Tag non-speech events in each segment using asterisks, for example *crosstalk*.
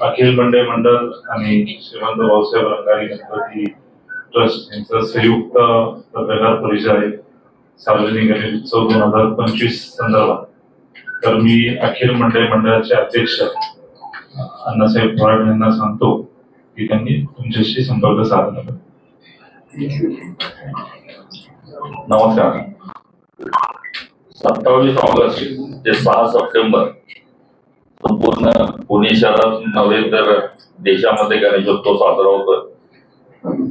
अखिल मंडळ मंडळ आणि श्रीमंत भाऊसाहेब रंगारी गणपती ट्रस्ट यांचं संयुक्त पत्रकार परिषद आहे. सार्वजनिक गणेशोत्सव दोन हजार पंचवीस संदर्भात. तर मी अखिल मंडळ मंडळाचे अध्यक्ष अण्णासाहेब थोरात यांना सांगतो की त्यांनी तुमच्याशी संपर्क साधला नमस्कार. सत्तावीस ऑगस्ट ते सहा सप्टेंबर संपूर्ण पुणे शहरात नव्हे तर देशामध्ये गणेशोत्सव साजरा होतो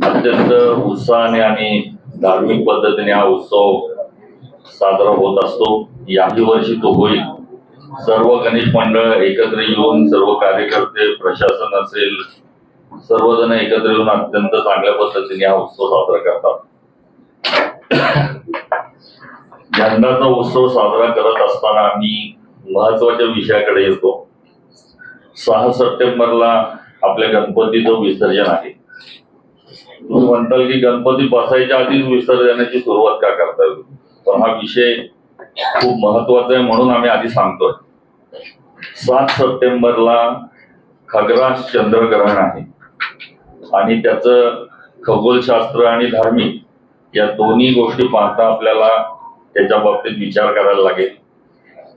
अत्यंत उत्साहाने आणि धार्मिक पद्धतीने हा उत्सव साजरा होत असतो. याही वर्षी तो होईल. सर्व गणेश मंडळ एकत्र येऊन सर्व कार्यकर्ते प्रशासन असेल सर्वजण एकत्र येऊन अत्यंत चांगल्या पद्धतीने हा उत्सव साजरा करतात. *coughs* यंदाचा उत्सव साजरा करत असताना आम्ही महत्त्वाच्या विषयाकडे येतो. सहा सप्टेंबरला आपल्या गणपतीचं विसर्जन आहे. तुम्ही म्हणताल की गणपती बसायच्या आधीच विसर्जनाची सुरुवात का करता येईल पण हा विषय खूप महत्त्वाचा आहे म्हणून आम्ही आधी सांगतोय. सात सप्टेंबरला खग्रास चंद्रग्रहण आहे. आणि त्याचं खगोलशास्त्र आणि धार्मिक या दोन्ही गोष्टी पाहता आपल्याला त्याच्या बाबतीत विचार करायला लागेल.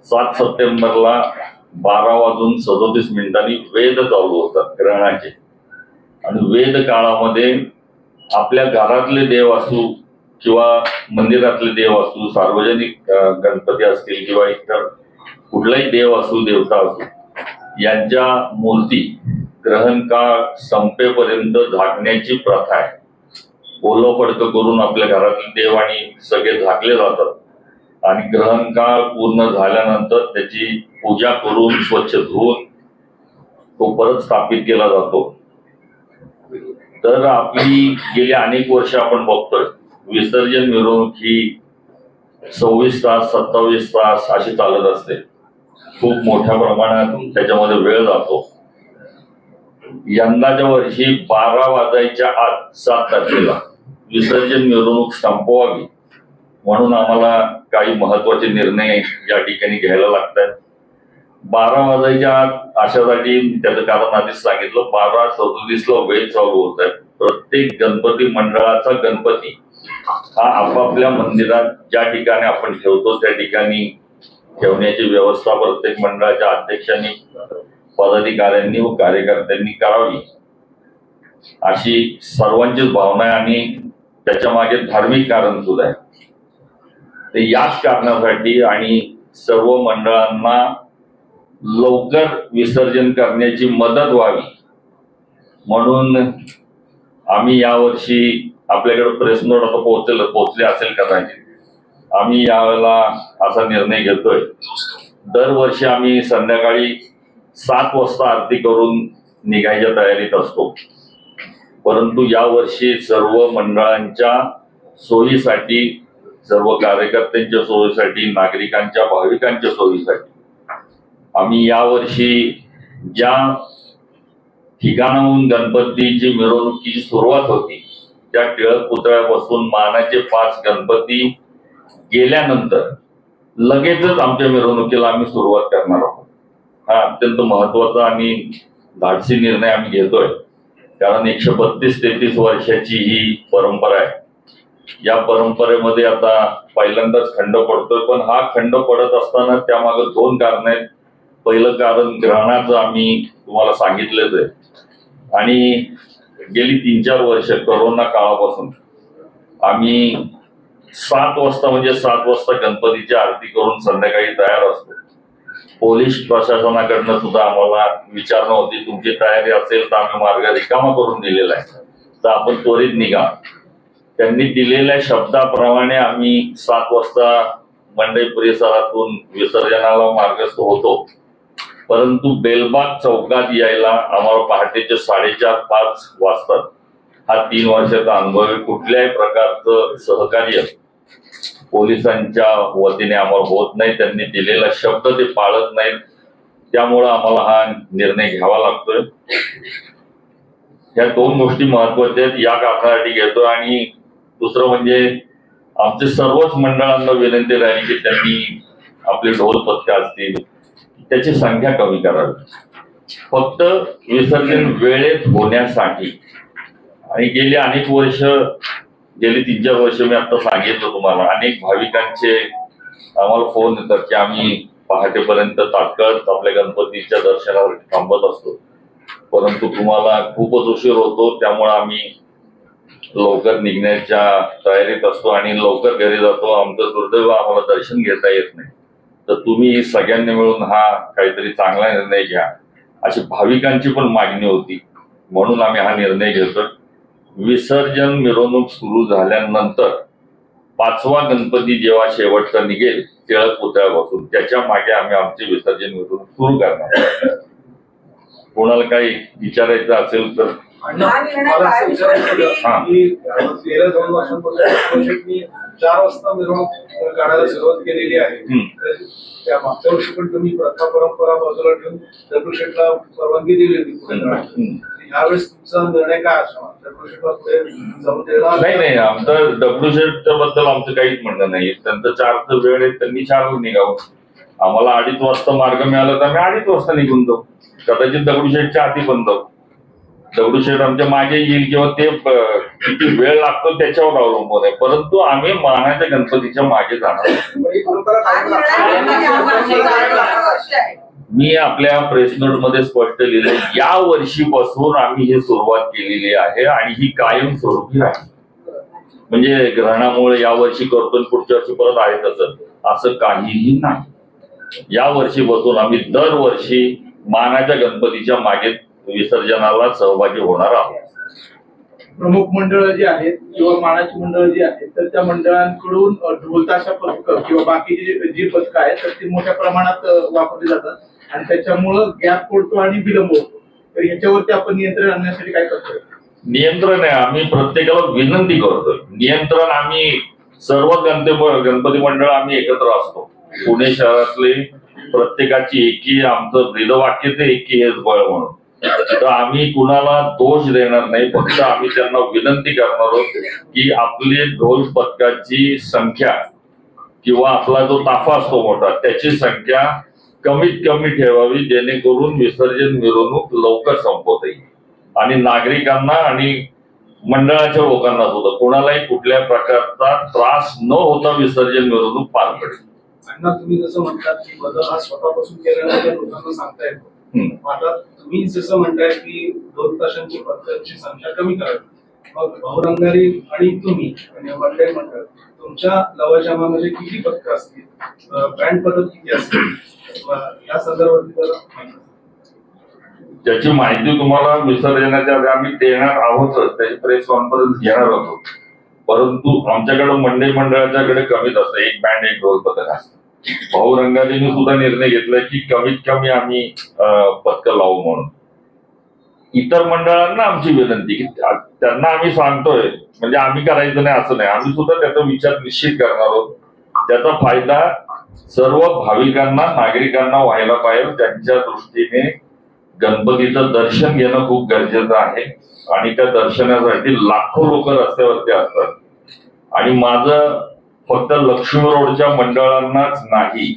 सात सप्टेंबरला बारा वाजून सदोतीस मिनिटांनी वेद चालू होतात ग्रहणाचे. आणि वेद काळामध्ये आपल्या घरातले देव असू किंवा मंदिरातले देव असू सार्वजनिक गणपती असतील किंवा इतर कुठलाही देव असू देवता असू यांच्या मूर्ती ग्रहण काळ संपेपर्यंत झाकण्याची प्रथा आहे. ओलं पडकं करून आपल्या घरातील देव आणि सगळे झाकले जातात. आणि ग्रहण काळ पूर्ण झाल्यानंतर त्याची पूजा करून स्वच्छ धुवून तो परत स्थापित केला जातो. तर आपली गेली अनेक वर्ष आपण बघतोय विसर्जन मिरवणूक ही सव्वीस तास सत्तावीस तास अशी चालत असते. खूप मोठ्या प्रमाणात त्याच्यामध्ये वेळ जातो. यंदाच्या वर्षी बारा वाजायच्या आत सात तारखेला विसर्जन मिरवणूक संपवावी. म्हणून आम्हाला काही महत्त्वाचे निर्णय या ठिकाणी घ्यायला लागतात. बारा वाजायच्या आत अशासाठी त्याचं कारण आधीच सांगितलं. बारा सदोतीसला वेळ चालू होत आहे. प्रत्येक गणपती मंडळाचा गणपती हा आपापल्या मंदिरात ज्या ठिकाणी आपण ठेवतो त्या ठिकाणी ठेवण्याची व्यवस्था प्रत्येक मंडळाच्या अध्यक्षांनी पदाधिकाऱ्यांनी व कार्यकर्त्यांनी करावी. अशी सर्वांचीच भावना आहे आणि त्याच्यामागे धार्मिक कारण सुद्धा आहे. तर याच कारणासाठी आणि सर्व मंडळांना लवकर विसर्जन करण्याची मदत व्हावी. म्हणून आम्ही यावर्षी आपल्याकडे प्रेस नोट आता पोहोचल पोहोचले असेल कदाचित. आम्ही यावेळेला असा निर्णय घेतोय. दरवर्षी आम्ही संध्याकाळी सात वाजता आरती करून निघायच्या तयारीत असतो. परंतु यावर्षी सर्व मंडळांच्या सोयीसाठी सर्व कार्यकर्त्यांच्या सोयीसाठी नागरिकांच्या भाविकांच्या सोयीसाठी. आम्ही यावर्षी ज्या ठिकाणाहून गणपतीची मिरवणुकीची सुरुवात होती त्या टिळक पुतळ्यापासून मानाचे पाच गणपती गेल्यानंतर लगेचच आमच्या मिरवणुकीला आम्ही सुरुवात करणार आहोत. हा अत्यंत महत्त्वाचा आणि धाडसी निर्णय आम्ही घेतोय. कारण एकशे बत्तीस तेहतीस वर्षाची ही परंपरा आहे. या परंपरेमध्ये आता पहिल्यांदाच खंड पडतोय पण हा खंड पडत असताना त्यामागे दोन कारण आहेत. पहिलं कारण ग्रहणाचं आम्ही तुम्हाला सांगितलेच आहे. आणि गेली तीन चार वर्ष करोना काळापासून आम्ही सात वाजता म्हणजे सात वाजता गणपतीची आरती करून संध्याकाळी तयार असतो. पोलीस प्रशासनाकडनं सुद्धा आम्हाला विचारणं होती तुमची तयारी असेल तर आम्ही मार्ग रिकामा करून दिलेला आहे. तर आपण त्वरित निघा. त्यांनी दिलेल्या शब्दाप्रमाणे आम्ही सात वाजता मंडई परिसरातून विसर्जनाला मार्गस्थ होतो. परंतु बेलबाग चौकात यायला आम्हाला पहाटेचे साडेचार पाच वाजतात. हा तीन वर्षाचा अनुभव कुठल्याही प्रकारचं सहकार्य पोलिसांच्या वतीने आम्हाला होत नाही. त्यांनी दिलेला शब्द ते पाळत नाहीत. त्यामुळं आम्हाला हा निर्णय घ्यावा लागतोय. या दोन गोष्टी महत्त्वाच्या आहेत. या कारणासाठी घेतो आणि दुसरं म्हणजे आमचे सर्वच मंडळांना विनंती राहील की त्यांनी आपले ढोल पथ्य असतील त्याची संख्या कमी करावी. फक्त विसर्जन वेळेत होण्यासाठी. आणि गेली अनेक वर्ष गेली तीन चार वर्ष मी आता सांगितलं तुम्हाला अनेक भाविकांचे आम्हाला फोन येतात की आम्ही पहाटेपर्यंत तात्काळ आपल्या गणपतीच्या दर्शनासाठी थांबत असतो. परंतु तुम्हाला खूपच उशीर होतो त्यामुळे आम्ही लवकर निघण्याच्या तयारीत असतो आणि लवकर घरी जातो. आमचं दुर्दैव आम्हाला दर्शन घेता येत नाही. तर तुम्ही सगळ्यांनी मिळून हा काहीतरी चांगला निर्णय घ्या. अशी भाविकांची पण मागणी होती. म्हणून आम्ही हा निर्णय घेतो विसर्जन मिरवणूक सुरू झाल्यानंतर पाचवा गणपती जेव्हा शेवटचा निघेल टिळक पुतळ्यापासून त्याच्यामागे आम्ही आमचे विसर्जन मिरवणूक सुरू करणार. कोणाला काही विचारायचं असेल तर हा निर्णय? हा. दोन वर्षांपासून चार वाजता मिरवणूक काढायला सुरुवात केलेली आहे. त्या मागच्या वर्षी पण तुम्ही प्रथा परंपरा बाजूला ठेवून दगडूशेठला परवानगी दिली होती पुढे. यावेळेस तुमचा निर्णय काय असणार? नाही नाही आमचं दगडूशेठच्या बद्दल आमचं काहीच म्हणणं नाही. त्यांचं चारचं वेळ आहे त्यांनी चारला निघावं. आम्हाला अडीच वाजता मार्ग मिळाला तर आम्ही अडीच वाजता निघून जाऊ. कदाचित दगडूशेठच्या आधी पण जाऊ. दगडूशेठ आमच्या मागे येईल किंवा ते किती वेळ लागतो त्याच्यावर अवलंबून आहे. परंतु आम्ही मानाच्या गणपतीच्या मागे जाणार आहे. मी आपल्या प्रेस नोटमध्ये स्पष्ट लिहिले या वर्षीपासून आम्ही ही सुरुवात केलेली आहे आणि ही कायम स्वरूपी आहे म्हणजे ग्रहणामुळे या वर्षी करतो पुढच्या वर्षी परत आहे तसं. असं काहीही नाही. या वर्षीपासून आम्ही दरवर्षी मानाच्या गणपतीच्या मागे विसर्जनाला सहभागी होणार आहोत. प्रमुख मंडळ जी आहेत किंवा मानाची मंडळ जी आहेत तर त्या मंडळांकडून ढोलताशा पथकं किंवा बाकीची जी- पथकं आहेत तर ती मोठ्या प्रमाणात वापरली जातात. आणि त्याच्यामुळं गॅप पडतो आणि विलंब होतो. तर याच्यावरती आपण नियंत्रण आणण्यासाठी काय करतोय? नियंत्रण आहे. आम्ही प्रत्येकाला विनंती करतोय. नियंत्रण आम्ही सर्व गणपती गणपती मंडळ आम्ही एकत्र असतो. पुणे शहरातले प्रत्येकाची एकी आमचं ब्रीदवाक्यच एकी हेच बळ म्हणून. तर आम्ही कुणाला दोष देणार नाही फक्त आम्ही त्यांना विनंती करणार आहोत की आपली ढोल पथकाची संख्या किंवा आपला जो ताफा असतो मोठा त्याची संख्या कमीत कमी ठेवावी जेणेकरून विसर्जन मिरवणूक लवकर संपवता येईल. आणि नागरिकांना आणि मंडळाच्या लोकांना सुद्धा कोणालाही कुठल्या प्रकारचा त्रास न होता विसर्जन मिरवणूक पार पडेल. तुम्ही जसं म्हणतात की बदल हा स्वतःपासून केल्यानंतर लोकांना सांगता येतो आता तुम्ही जसं म्हणताय की दोन तासांची पद्धतीची संख्या कमी करावी मग बहुरंगारी आणि तुम्ही मंडळ मंडळ तुमच्या लवाजमामध्ये किती पथकं असतील? बँड पद्धत किती असतील? या संदर्भात जरा. त्याची माहिती तुम्हाला विसर्जनाच्या आधी आम्ही देणार आहोतच. त्याची प्रेस कॉन्फरन्स घेणार आहोत. परंतु आमच्याकडे मंडई मंडळाच्याकडे कमीच असतं एक बँड एक ढोल पथक असतं. भाऊ रंगारीने सुद्धा निर्णय घेतलाय की कमीत कमी आम्ही पथकं लावू म्हणून. इतर मंडळांना आमची विनंती की त्यांना आम्ही सांगतोय म्हणजे आम्ही करायचं नाही असं नाही. आम्ही सुद्धा त्याचा विचार निश्चित करणार आहोत. त्याचा फायदा सर्व भाविकांना नागरिकांना व्हायला पाहिजे. त्यांच्या दृष्टीने गणपतीचं दर्शन घेणं खूप गरजेचं आहे. आणि त्या दर्शनासाठी लाखो लोक रस्त्यावरती असतात. आणि माझं फक्त लक्ष्मी रोडच्या मंडळांनाच नाही.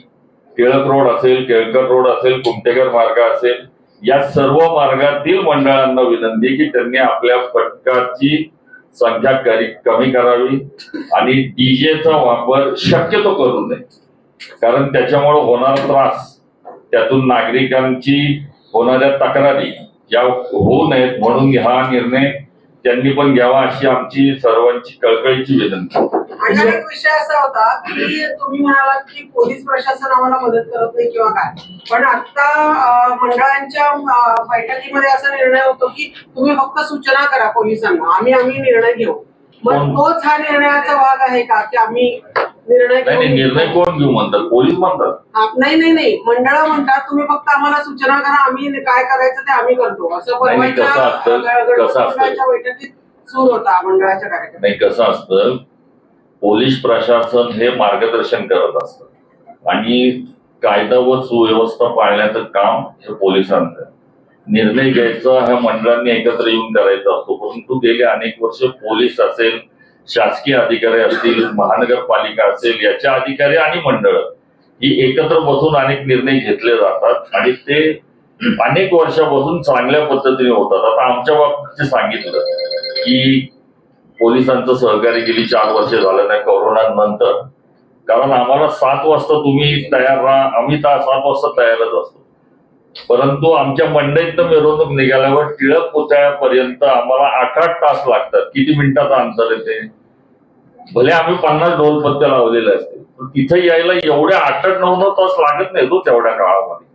टिळक रोड असेल केळकर रोड असेल कुमटेकर मार्ग असेल या सर्व मार्गातील मंडळांना विनंती की त्यांनी आपल्या पटकाची संख्या कमी करावी आणि डीजेचा वापर शक्यतो करू नये. कारण त्याच्यामुळे होणारा त्रास त्यातून नागरिकांची होणाऱ्या तक्रारी या होऊ नयेत म्हणून हा निर्णय त्यांनी पण घ्यावा अशी आमची सर्वांची कळकळीची विनंती. आणि एक विषय असा होता की तुम्ही म्हणालात की पोलीस प्रशासन आम्हाला मदत करत नाही किंवा काय. पण आता मंडळांच्या बैठकीमध्ये असा निर्णय होतो की तुम्ही फक्त सूचना करा पोलिसांना. आम्ही आम्ही निर्णय घेऊ. मग? तोच हा निर्णयाचा भाग आहे का? की आम्ही निर्णय नाही नाही, निर्णय कोण घेऊ म्हणतात? पोलीस म्हणतात. हा, नाही नाही नाही. मंडळ म्हणतात तुम्ही फक्त आम्हाला सूचना करा आम्ही काय करायचं ते आम्ही करतो. असं नाही, नाही, परवाच्या कसं असतं? कसं असतं? मंडळाच्या बैठकीत सुरू होता मंडळाच्या कार्यक्रमात नाही कसं असतं? पोलीस प्रशासन हे मार्गदर्शन करत असतं. आणि कायदा व सुव्यवस्था पाळण्याचं काम हे पोलिसांचं आहे. निर्णय घ्यायचा ह्या मंडळांनी एकत्र येऊन करायचा असतो. परंतु गेले अनेक वर्ष पोलीस असेल शासकीय अधिकारी असतील महानगरपालिका असेल याच्या अधिकारी आणि मंडळ ही एकत्र बसून अनेक निर्णय घेतले जातात. आणि ते अनेक वर्षापासून चांगल्या पद्धतीने होतात. आता आमच्या बाबतीत सांगितलं की पोलिसांचं सहकार्य गेली चार वर्ष झालं नाही कोरोना नंतर. कारण आम्हाला सात वाजता तुम्ही तयार राहा. आम्ही तर सात वाजता तयारच असतो. परंतु आमच्या मंडईतनं मिरवणूक निघाल्यावर टिळक पुतळ्यापर्यंत आम्हाला आठ आठ तास लागतात. किती मिनिटाचं अंतर येते भले आम्ही पन्नास ढोल पत्ते लावलेले असते पण तिथे यायला एवढे आठ आठ नऊ नऊ तास लागत नाही तो तेवढ्या काळामध्ये.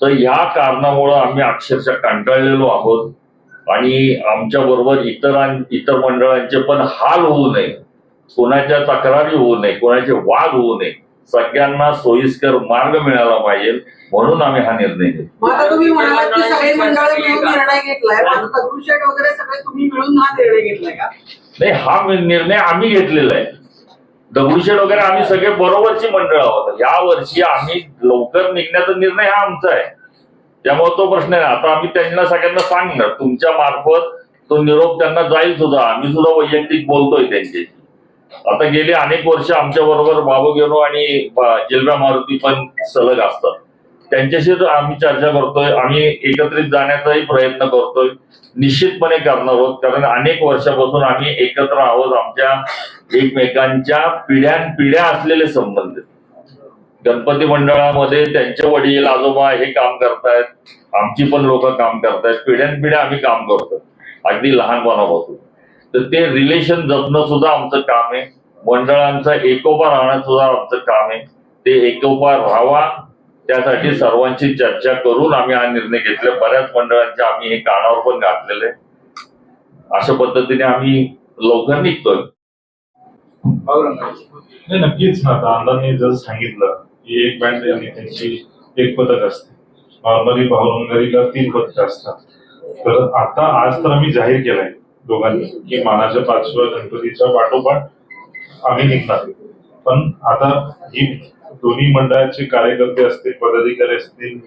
तर ह्या कारणामुळं आम्ही अक्षरशः कंटाळलेलो आहोत. आणि आमच्या बरोबर इतर इतर मंडळांचे पण हाल होऊ नये. कोणाच्या तक्रारी होऊ नये कोणाचे वाद होऊ नये. सगळ्यांना सोयीस्कर मार्ग मिळाला पाहिजे म्हणून आम्ही हा निर्णय घेतला. नाही हा निर्णय आम्ही घेतलेला आहे. दगडूशेठ वगैरे आम्ही सगळे बरोबरची मंडळ आहोत. या वर्षी आम्ही लवकर निघण्याचा निर्णय हा आमचा आहे. त्यामुळे तो प्रश्न आहे. आता आम्ही त्यांना सगळ्यांना सांगणार. तुमच्या मार्फत तो निरोप त्यांना जाईल सुद्धा. आम्ही सुद्धा वैयक्तिक बोलतोय त्यांच्याशी. आता गेली अनेक वर्ष आमच्या बरोबर बाबू गेलो आणि जिल्हा मारुती पण सलग असतात. त्यांच्याशी तर आम्ही चर्चा करतोय आम्ही एकत्रित जाण्याचाही प्रयत्न करतोय. निश्चितपणे करणार आहोत कारण अनेक वर्षापासून आम्ही एकत्र आहोत आमच्या एकमेकांच्या पिढ्यान पिढ्या असलेले संबंध. गणपती मंडळामध्ये त्यांचे वडील आजोबा हे काम करतायत आमची पण लोक काम करतायत पिढ्यान पिढ्या आम्ही काम करतोय अगदी लहानपणापासून. तर ते रिलेशन जपणं सुद्धा आमचं काम आहे मंडळांचा एकोपा राहणं सुद्धा आमचं काम आहे ते एकोपा राहावा त्यासाठी सर्वांची चर्चा करून आम्ही हा निर्णय घेतला. बऱ्याच मंडळांचे आम्ही हे कानावर पण घातलेले. अशा पद्धतीने आम्ही लवकर निघतोय. नाही नक्कीच ना. आता अण्णांनी जसं सांगितलं की एक बँड आणि त्यांची एक पदक असते. नॉर्मली भावरंगारीला तीन पदक असतात. तर आता आज तर आम्ही जाहीर केलंय दोघांनी की मानाच्या पाचव्या गणपतीच्या पाठोपाठ आम्ही निघणार. पण आता ही दोन्ही मंडळाचे कार्यकर्ते असतील पदाधिकारी असतील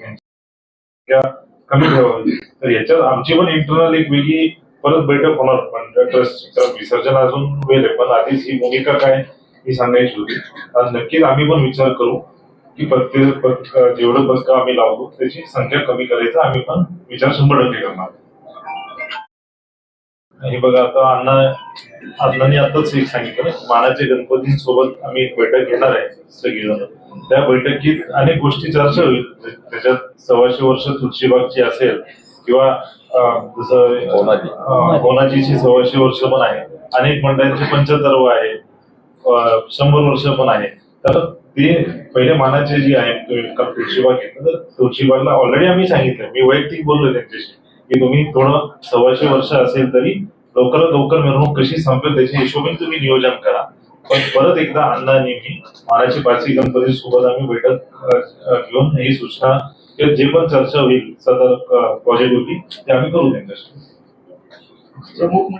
कमी ठेवावी तर याच्यात आमची पण इंटरनल एक वेगळी परत बैठक होणार पण ट्रस्टचं विसर्जन अजून वेळ आहे. पण आधीच ही भूमिका काय ही सांगायची होती. आज नक्कीच आम्ही पण विचार करू की प्रत्येक जेवढं पथक आम्ही लावतो त्याची संख्या कमी करायचा आम्ही पण विचार शंभर टक्के करणार. हे बघा आता अण्णा अण्णांनी आताच एक सांगितलं मानाचे गणपतींसोबत आम्ही एक बैठक घेणार आहे सगळेजण. त्या बैठकीत अनेक गोष्टी चर्चा होईल. त्याच्यात सव्वाशे वर्ष तुळशीबागची असेल किंवा जसं होनाजीची सव्वाशे वर्ष पण आहे. अनेक मंडळांचे पंचतर्व आहे. शंभर वर्ष पण आहे. तर ते पहिले मानाचे जे आहे तुळशीबाग घेतलं. तर तुळशीबागला ऑलरेडी आम्ही सांगितलं. मी वैयक्तिक बोललोय त्यांच्याशी. की तुम्ही थोडं सव्वाशे वर्ष असेल तरी लवकरात लवकर मिरवणूक कशी संपेल त्याच्या हिशोबाने तुम्ही नियोजन करा. पण परत एकदा अण्णा नेहमी मानाची पाचवी गणपती सोबत आम्ही बैठक घेऊन ही सूचना जे पण चर्चा होईल सदर पॉझिटिव्हली ते आम्ही करू त्यांच्याशी. प्रमुख